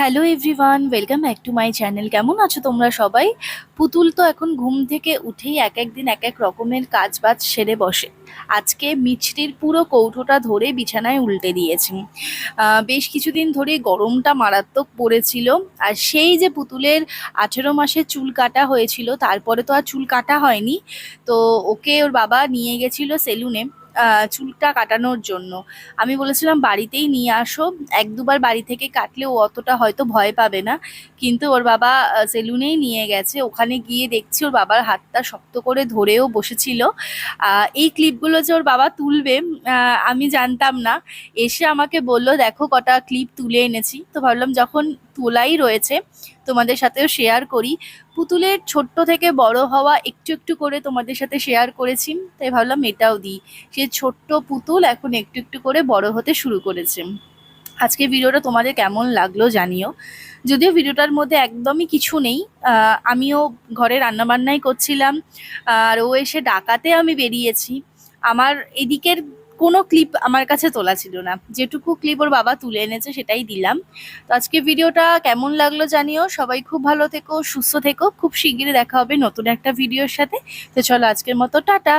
Hello everyone welcome back to my channel কেমন আছো তোমরা সবাই? পুতুল তো এখন ঘুম থেকে উঠেই এক এক দিন এক এক রকমের কাজ বাজ সেরে বসে। আজকে মিষ্টির পুরো কৌটোটা ধরে বিছানায় উল্টে দিয়েছি। বেশ কিছুদিন ধরে গরমটা মারাত্মক পড়েছিল। আর সেই যে পুতুলের আঠেরো মাসে চুল কাটা হয়েছিল, তারপরে তো আর চুল কাটা হয়নি। তো ওকে ওর বাবা নিয়ে গেছিল সেলুনে। চুলটা কাটানোর জন্য। আমি বলেছিলাম, বাড়িতেই নিয়ে আসো। এক দুবার বাড়ি থেকে কাটলে ও অতটা হয়তো ভয় পাবে না। কিন্তু ওর বাবা সেলুনেই নিয়ে গেছে। ওখানে গিয়ে দেখছি ওর বাবার হাতটা শক্ত করে ধরেও বসেছিল। এই ক্লিপগুলো যে ওর বাবা তুলবে আমি জানতাম না। এসে আমাকে বলল, দেখো কটা ক্লিপ তুলে এনেছি। তো ভাবলাম, যখন তোলাই রয়েছে, তোমাদের সাথেও শেয়ার করি। পুতুলের ছোট্ট থেকে বড় হওয়া একটু একটু করে তোমাদের সাথে শেয়ার করেছি, তাই ভাবলাম এটাও দিই। সে ছোট্ট পুতুল এখন একটু একটু করে বড় হতে শুরু করেছে। আজকে ভিডিওটা তোমাদের কেমন লাগল জানিও। যদিও ভিডিওটার মধ্যে একদমই কিছু নেই আমিও ঘরে রান্নাবান্নাই করছিলাম, আর ও এসে ডাকাতে আমি বেরিয়েছি। আমার এদিকের কোনো ক্লিপ আমার কাছে তোলা ছিল না। যেটুকু ক্লিপ ওর বাবা তুলে এনেছে সেটাই দিলাম। তো আজকে ভিডিওটা কেমন লাগল জানিও। সবাই খুব ভালো থেকো, সুস্থ থেকো। খুব শিগগিরই দেখা হবে নতুন একটা ভিডিওর সাথে। তো চলো আজকের মতো, টাটা।